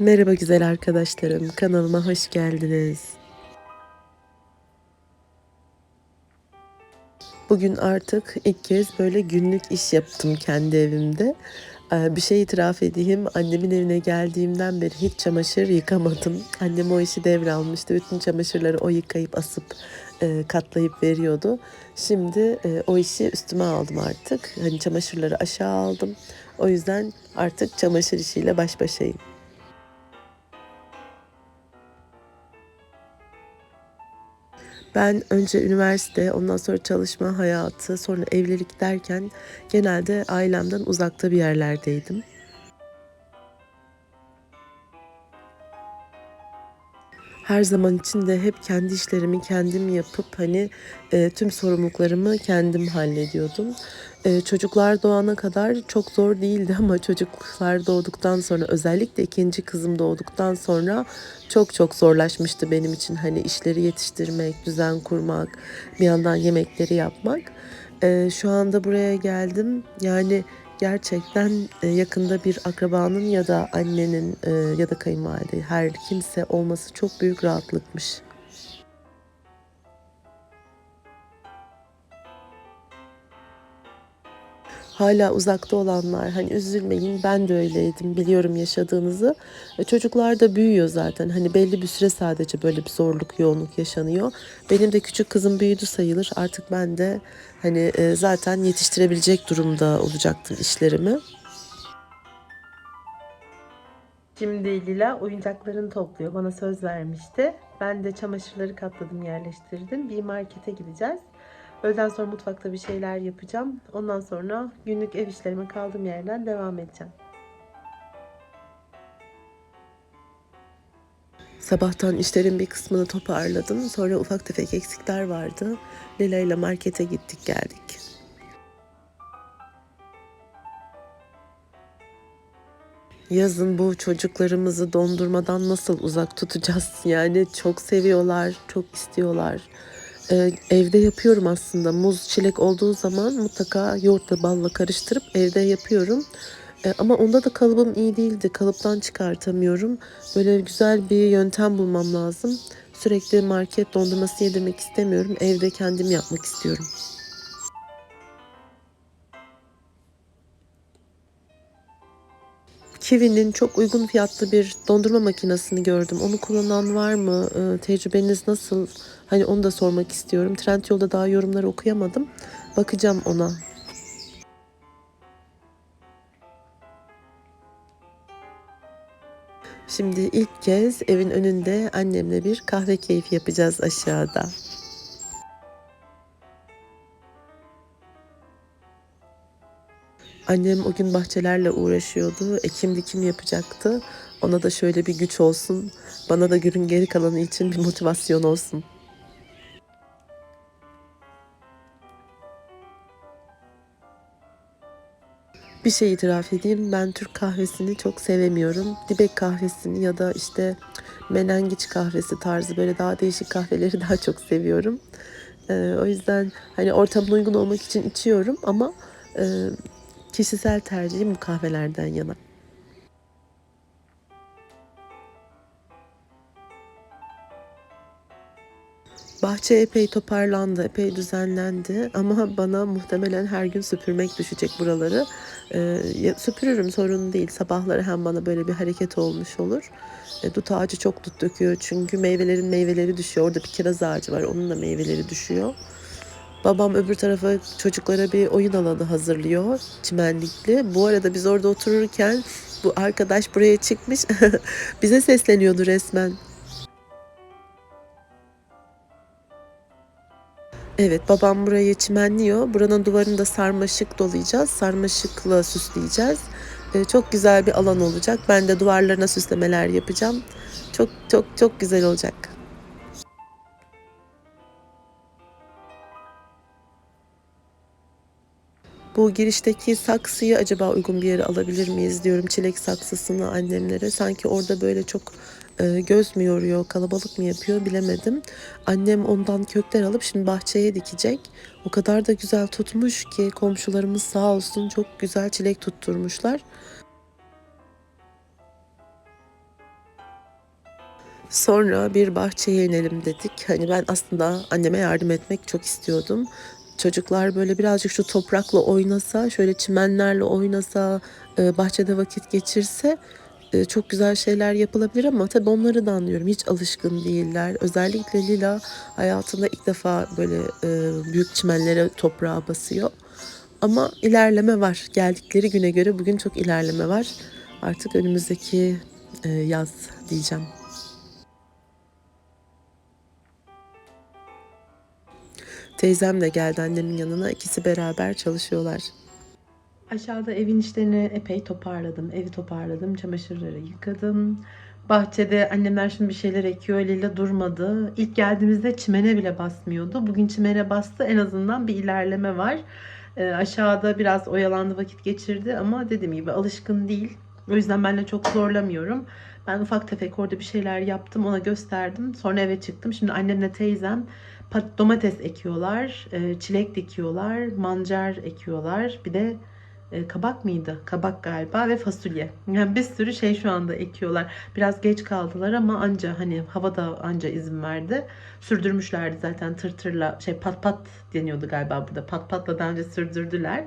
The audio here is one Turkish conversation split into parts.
Merhaba güzel arkadaşlarım, kanalıma hoş geldiniz. Bugün artık ilk kez böyle günlük iş yaptım kendi evimde. Ee, Bir şey itiraf edeyim, annemin evine geldiğimden beri hiç çamaşır yıkamadım. Annem o işi devralmıştı, bütün çamaşırları o yıkayıp asıp e, katlayıp veriyordu. Şimdi e, o işi üstüme aldım artık. Hani çamaşırları aşağı aldım. O yüzden artık çamaşır işiyle baş başayım. Ben önce üniversite, ondan sonra çalışma hayatı, sonra evlilik derken genelde ailemden uzakta bir yerlerdeydim. Her zaman için de hep kendi işlerimi kendim yapıp hani e, tüm sorumluluklarımı kendim hallediyordum. E, çocuklar doğana kadar çok zor değildi ama çocuklar doğduktan sonra özellikle ikinci kızım doğduktan sonra çok çok zorlaşmıştı benim için. Hani işleri yetiştirmek, düzen kurmak, bir yandan yemekleri yapmak. E, şu anda buraya geldim. Yani gerçekten e, yakında bir akrabanın ya da annenin e, ya da kayınvalide her kimse olması çok büyük rahatlıkmış. Hala uzakta olanlar hani üzülmeyin ben de öyleydim biliyorum yaşadığınızı. E, çocuklar da büyüyor zaten hani belli bir süre sadece böyle bir zorluk yoğunluk yaşanıyor. Benim de küçük kızım büyüdü sayılır artık ben de hani e, zaten yetiştirebilecek durumda olacaktım işlerimi. Şimdi Lila oyuncaklarını topluyor. Bana söz vermişti. Ben de çamaşırları katladım, yerleştirdim. Bir markete gideceğiz. Öğleden sonra mutfakta bir şeyler yapacağım. Ondan sonra günlük ev işlerime kaldığım yerden devam edeceğim. Sabahtan işlerin bir kısmını toparladım. Sonra ufak tefek eksikler vardı. Lila ile markete gittik geldik. Yazın bu çocuklarımızı dondurmadan nasıl uzak tutacağız? Yani çok seviyorlar, çok istiyorlar. Ee, evde yapıyorum aslında. Muz, çilek olduğu zaman mutlaka yoğurtla balla karıştırıp evde yapıyorum. Ee, ama onda da kalıbım iyi değildi. Kalıptan çıkartamıyorum. Böyle güzel bir yöntem bulmam lazım. Sürekli market dondurması yedirmek istemiyorum. Evde kendim yapmak istiyorum. Kiwi'nin çok uygun fiyatlı bir dondurma makinesini gördüm. Onu kullanan var mı? Ee, tecrübeniz nasıl? Hani onu da sormak istiyorum. Trendyol'da daha yorumları okuyamadım. Bakacağım ona. Şimdi ilk kez evin önünde annemle bir kahve keyfi yapacağız aşağıda. Annem o gün bahçelerle uğraşıyordu. Ekim dikim yapacaktı. Ona da şöyle bir güç olsun. Bana da günün geri kalanı için bir motivasyon olsun. Bir şey itiraf edeyim. Ben Türk kahvesini çok sevemiyorum. Dibek kahvesini ya da işte menengiç kahvesi tarzı böyle daha değişik kahveleri daha çok seviyorum. Ee, o yüzden hani ortamına uygun olmak için içiyorum ama e, kişisel tercihim bu kahvelerden yana. Bahçe epey toparlandı, epey düzenlendi ama bana muhtemelen her gün süpürmek düşecek buraları. Ee, süpürürüm sorun değil. Sabahları hem bana böyle bir hareket olmuş olur. E, dut ağacı çok dut döküyor çünkü meyvelerin meyveleri düşüyor. Orada bir kiraz ağacı var, onun da meyveleri düşüyor. Babam öbür tarafa çocuklara bir oyun alanı hazırlıyor, çimenlikli. Bu arada biz orada otururken bu arkadaş buraya çıkmış, bize sesleniyordu resmen. Evet, babam burayı çimenliyor. Buranın duvarını da sarmaşık dolayacağız. Sarmaşıkla süsleyeceğiz. Ee, çok güzel bir alan olacak. Ben de duvarlarına süslemeler yapacağım. Çok çok çok güzel olacak. Bu girişteki saksıyı acaba uygun bir yere alabilir miyiz diyorum. Çilek saksısını annemlere. Sanki orada böyle çok e, göz mü yoruyor, kalabalık mı yapıyor bilemedim. Annem ondan kökler alıp şimdi bahçeye dikecek. O kadar da güzel tutmuş ki komşularımız sağ olsun çok güzel çilek tutturmuşlar. Sonra bir bahçeye inelim dedik. Hani ben aslında anneme yardım etmek çok istiyordum. Çocuklar böyle birazcık şu toprakla oynasa, şöyle çimenlerle oynasa, e, bahçede vakit geçirse e, çok güzel şeyler yapılabilir ama tabii onları da anlıyorum. Hiç alışkın değiller. Özellikle Lila hayatında ilk defa böyle e, büyük çimenlere toprağa basıyor. Ama ilerleme var. Geldikleri güne göre bugün çok ilerleme var. Artık önümüzdeki yaz diyeceğim. Teyzem de geldi annemin yanına. İkisi beraber çalışıyorlar. Aşağıda evin işlerini epey toparladım. Evi toparladım. Çamaşırları yıkadım. Bahçede annemler şimdi bir şeyler ekiyor. Lila durmadı. İlk geldiğimizde çimene bile basmıyordu. Bugün çimene bastı. En azından bir ilerleme var. E, aşağıda biraz oyalandı vakit geçirdi ama dediğim gibi alışkın değil. O yüzden ben de çok zorlamıyorum. Ben ufak tefek orada bir şeyler yaptım. Ona gösterdim. Sonra eve çıktım. Şimdi annemle teyzem domates ekiyorlar. e, çilek dikiyorlar. Mancar ekiyorlar. Bir de e, kabak mıydı? Kabak galiba ve fasulye. Yani bir sürü şey şu anda ekiyorlar. Biraz geç kaldılar ama anca hani hava da anca izin verdi. Sürdürmüşlerdi zaten tır tırla şey pat pat deniyordu galiba burada. Pat patla daha önce sürdürdüler.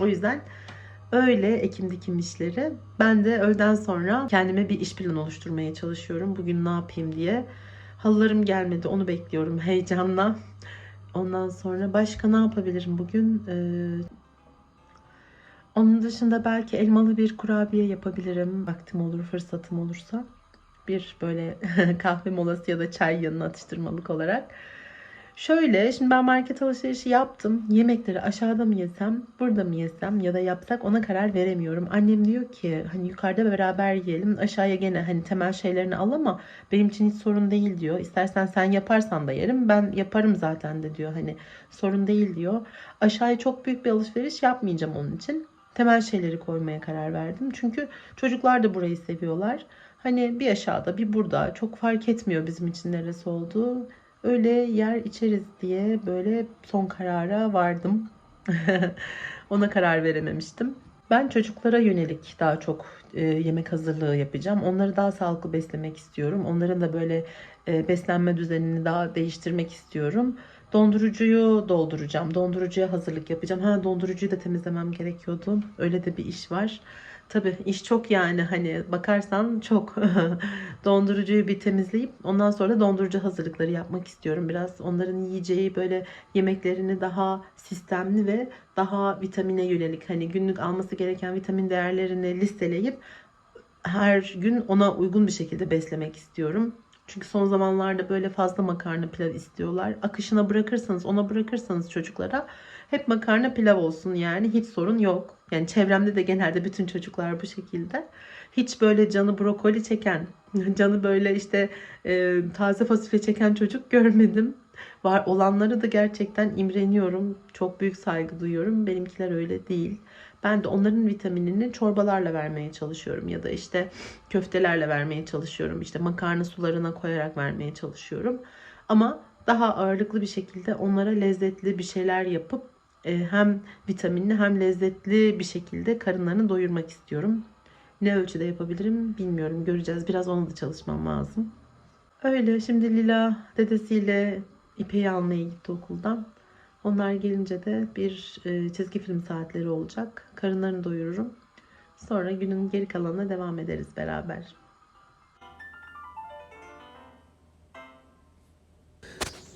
O yüzden öyle ekim dikim işleri. Ben de öğleden sonra kendime bir iş planı oluşturmaya çalışıyorum. Bugün ne yapayım diye. Halılarım gelmedi onu bekliyorum heyecanla. Ondan sonra başka ne yapabilirim bugün? Ee, onun dışında belki elmalı bir kurabiye yapabilirim. Vaktim olur, fırsatım olursa. Bir böyle kahve molası ya da çay yanına atıştırmalık olarak. Şöyle, şimdi ben market alışverişi yaptım. Yemekleri aşağıda mı yesem, burada mı yesem ya da yapsak ona karar veremiyorum. Annem diyor ki hani yukarıda beraber yiyelim. Aşağıya gene hani temel şeylerini al ama benim için hiç sorun değil diyor. İstersen sen yaparsan da yerim. Ben yaparım zaten de diyor. Hani sorun değil diyor. Aşağıya çok büyük bir alışveriş yapmayacağım onun için temel şeyleri koymaya karar verdim. Çünkü çocuklar da burayı seviyorlar. Hani bir aşağıda bir burada çok fark etmiyor bizim için neresi olduğu. Öyle yer içeriz diye böyle son karara vardım. Ona karar verememiştim. Ben çocuklara yönelik daha çok e, yemek hazırlığı yapacağım. Onları daha sağlıklı beslemek istiyorum. Onların da böyle e, beslenme düzenini daha değiştirmek istiyorum. Dondurucuyu dolduracağım. Dondurucuya hazırlık yapacağım. Ha dondurucuyu da temizlemem gerekiyordu. Öyle de bir iş var. Tabii iş çok yani hani bakarsan çok. Dondurucuyu bir temizleyip ondan sonra dondurucu hazırlıkları yapmak istiyorum. Biraz onların yiyeceği böyle yemeklerini daha sistemli ve daha vitamine yönelik hani günlük alması gereken vitamin değerlerini listeleyip her gün ona uygun bir şekilde beslemek istiyorum. Çünkü son zamanlarda böyle fazla makarna pilav istiyorlar. Akışına bırakırsanız, ona bırakırsanız çocuklara hep makarna pilav olsun yani hiç sorun yok. Yani çevremde de genelde bütün çocuklar bu şekilde. Hiç böyle canı brokoli çeken, canı böyle işte e, taze fasulye çeken çocuk görmedim. Var olanları da gerçekten imreniyorum. Çok büyük saygı duyuyorum. Benimkiler öyle değil. Ben de onların vitaminini çorbalarla vermeye çalışıyorum ya da işte köftelerle vermeye çalışıyorum. İşte makarna sularına koyarak vermeye çalışıyorum. Ama daha ağırlıklı bir şekilde onlara lezzetli bir şeyler yapıp hem vitaminli hem lezzetli bir şekilde karınlarını doyurmak istiyorum. Ne ölçüde yapabilirim bilmiyorum. Göreceğiz. Biraz onu da çalışmam lazım. Öyle şimdi Lila dedesiyle İpek'i almaya gitti okuldan. Onlar gelince de bir e, çizgi film saatleri olacak. Karınlarını doyururum. Sonra günün geri kalanına devam ederiz beraber.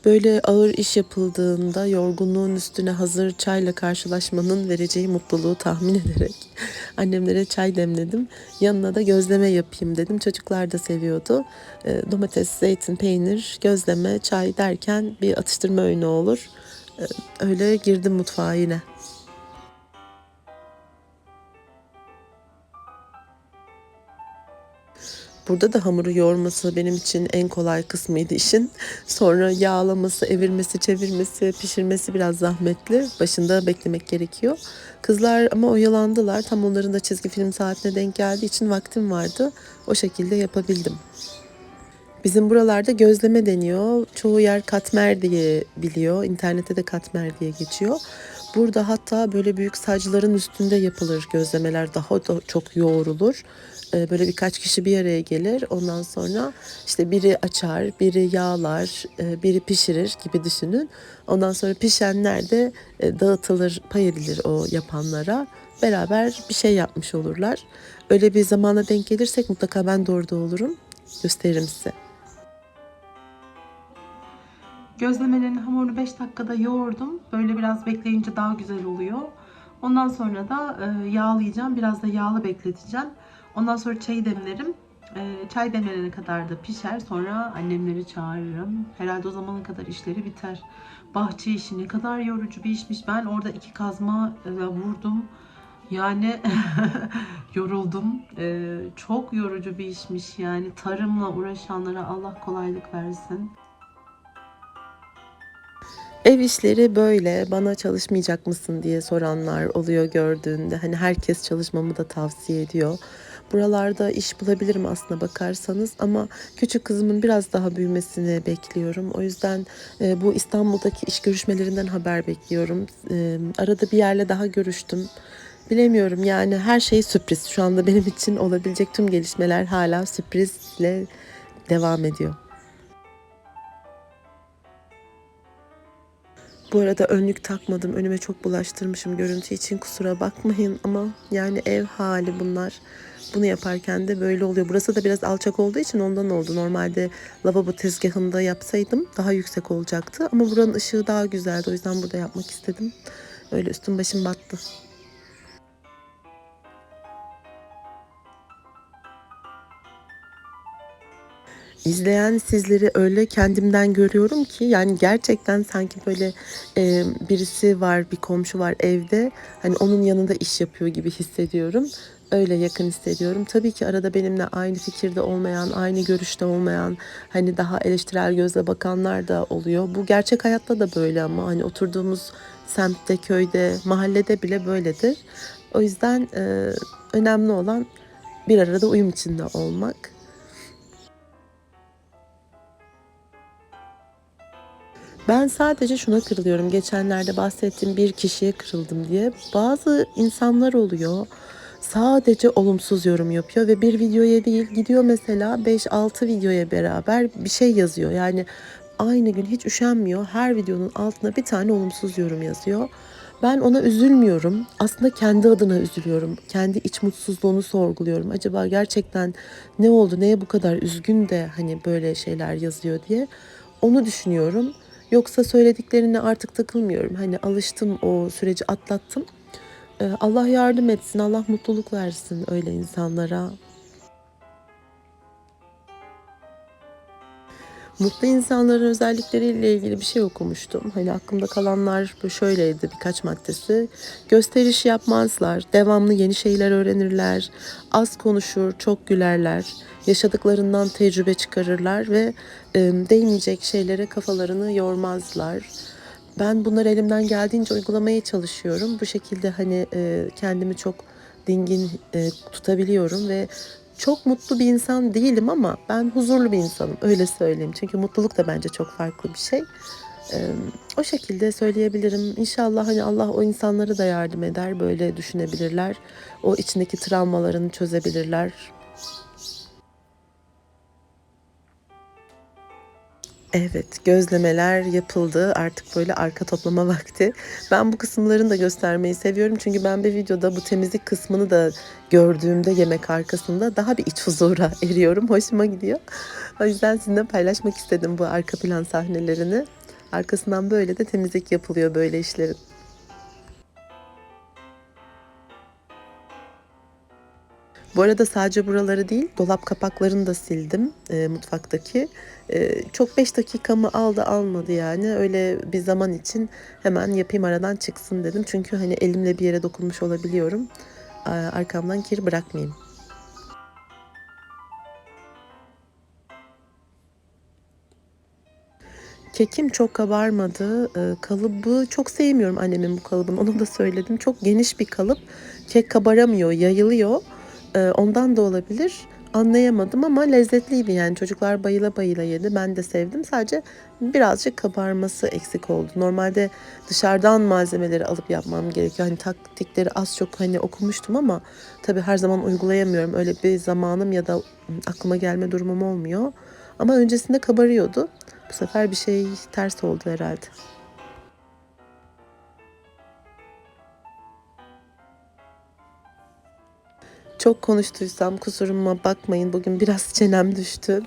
Böyle ağır iş yapıldığında yorgunluğun üstüne hazır çayla karşılaşmanın vereceği mutluluğu tahmin ederek annemlere çay demledim. Yanına da gözleme yapayım dedim. Çocuklar da seviyordu. E, domates, zeytin, peynir, gözleme, çay derken bir atıştırma öğünü olur. E, öyle girdim mutfağa yine. Burada da hamuru yoğurması benim için en kolay kısmıydı işin. Sonra yağlaması, evirmesi, çevirmesi, pişirmesi biraz zahmetli. Başında beklemek gerekiyor. Kızlar ama oyalandılar. Tam onların da çizgi film saatine denk geldiği için vaktim vardı. O şekilde yapabildim. Bizim buralarda gözleme deniyor. Çoğu yer katmer diye biliyor. İnternette de katmer diye geçiyor. Burada hatta böyle büyük sacların üstünde yapılır gözlemeler. Daha da çok yoğrulur. Ee, böyle birkaç kişi bir araya gelir. Ondan sonra işte biri açar, biri yağlar, e, biri pişirir gibi düşünün. Ondan sonra pişenler de e, dağıtılır, pay edilir o yapanlara. Beraber bir şey yapmış olurlar. Öyle bir zamana denk gelirsek mutlaka ben de orada olurum. Gösteririm size. Gözlemelerin hamurunu 5 dakikada yoğurdum. Böyle biraz bekleyince daha güzel oluyor. Ondan sonra da e, yağlayacağım. Biraz da yağlı bekleteceğim. Ondan sonra çayı demlerim. E, çay demlenene kadar da pişer. Sonra annemleri çağırırım. Herhalde o zamana kadar işleri biter. Bahçe işi ne kadar yorucu bir işmiş. Ben orada iki kazma e, vurdum. Yani yoruldum. E, çok yorucu bir işmiş yani. Tarımla uğraşanlara Allah kolaylık versin. Ev işleri böyle bana çalışmayacak mısın diye soranlar oluyor gördüğünde. Hani herkes çalışmamı da tavsiye ediyor. Buralarda iş bulabilirim aslında bakarsanız ama küçük kızımın biraz daha büyümesini bekliyorum. O yüzden e, bu İstanbul'daki iş görüşmelerinden haber bekliyorum. E, arada bir yerle daha görüştüm. Bilemiyorum yani her şey sürpriz. Şu anda benim için olabilecek tüm gelişmeler hala sürprizle devam ediyor. Bu arada önlük takmadım. Önüme çok bulaştırmışım görüntü için kusura bakmayın ama yani ev hali bunlar. Bunu yaparken de böyle oluyor. Burası da biraz alçak olduğu için ondan oldu. Normalde lavabo tezgahında yapsaydım daha yüksek olacaktı. Ama buranın ışığı daha güzeldi. O yüzden burada yapmak istedim. Öyle üstüm başım battı. İzleyen sizleri öyle kendimden görüyorum ki yani gerçekten sanki böyle e, birisi var bir komşu var evde hani onun yanında iş yapıyor gibi hissediyorum. Öyle yakın hissediyorum. Tabii ki arada benimle aynı fikirde olmayan, aynı görüşte olmayan, hani daha eleştirel gözle bakanlar da oluyor. Bu gerçek hayatta da böyle ama hani oturduğumuz semtte, köyde, mahallede bile böyledir. O yüzden e, önemli olan bir arada uyum içinde olmak. Ben sadece şuna kırılıyorum. Geçenlerde bahsettiğim bir kişiye kırıldım diye. Bazı insanlar oluyor. Sadece olumsuz yorum yapıyor ve bir videoya değil gidiyor mesela 5-6 videoya beraber bir şey yazıyor. Yani aynı gün hiç üşenmiyor. Her videonun altına bir tane olumsuz yorum yazıyor. Ben ona üzülmüyorum. Aslında kendi adına üzülüyorum. Kendi iç mutsuzluğunu sorguluyorum. Acaba gerçekten ne oldu? Neye bu kadar üzgün de hani böyle şeyler yazıyor diye. Onu düşünüyorum. Yoksa söylediklerine artık takılmıyorum. Hani alıştım o süreci atlattım. Ee, Allah yardım etsin, Allah mutluluk versin öyle insanlara. Mutlu insanların özellikleriyle ilgili bir şey okumuştum. Hani aklımda kalanlar şöyleydi birkaç maddesi. Gösteriş yapmazlar, devamlı yeni şeyler öğrenirler, az konuşur, çok gülerler, yaşadıklarından tecrübe çıkarırlar ve e, değmeyecek şeylere kafalarını yormazlar. Ben bunları elimden geldiğince uygulamaya çalışıyorum. Bu şekilde hani e, kendimi çok dingin e, tutabiliyorum ve çok mutlu bir insan değilim ama ben huzurlu bir insanım öyle söyleyeyim. Çünkü mutluluk da bence çok farklı bir şey. Ee, o şekilde söyleyebilirim. İnşallah hani Allah o insanlara da yardım eder. Böyle düşünebilirler. O içindeki travmalarını çözebilirler. Evet, gözlemeler yapıldı. Artık böyle arka toplama vakti. Ben bu kısımlarını da göstermeyi seviyorum. Çünkü ben bir videoda bu temizlik kısmını da gördüğümde yemek arkasında daha bir iç huzura eriyorum. Hoşuma gidiyor. O yüzden sizinle paylaşmak istedim bu arka plan sahnelerini. Arkasından böyle de temizlik yapılıyor böyle işlerin. Bu arada sadece buraları değil, dolap kapaklarını da sildim e, mutfaktaki. E, çok 5 dakikamı aldı almadı yani. Öyle bir zaman için hemen yapayım aradan çıksın dedim. Çünkü hani elimle bir yere dokunmuş olabiliyorum. E, arkamdan kir bırakmayayım. Kekim çok kabarmadı. Ee, kalıbı çok sevmiyorum annemin bu kalıbını. Onu da söyledim. Çok geniş bir kalıp. Kek kabaramıyor, yayılıyor. Ee, ondan da olabilir. anlayamadım ama lezzetliydi yani çocuklar bayıla bayıla yedi. Ben de sevdim. Sadece birazcık kabarması eksik oldu. Normalde dışarıdan malzemeleri alıp yapmam gerekiyor. Hani taktikleri az çok hani okumuştum ama tabii her zaman uygulayamıyorum. Öyle bir zamanım ya da aklıma gelme durumum olmuyor. Ama öncesinde kabarıyordu. Bu sefer bir şey ters oldu herhalde. Çok konuştuysam kusuruma bakmayın. Bugün biraz çenem düştü.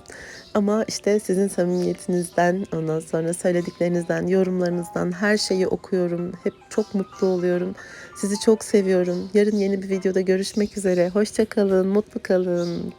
Ama işte sizin samimiyetinizden, ondan sonra söylediklerinizden, yorumlarınızdan her şeyi okuyorum. Hep çok mutlu oluyorum. Sizi çok seviyorum. Yarın yeni bir videoda görüşmek üzere. Hoşça kalın, mutlu kalın.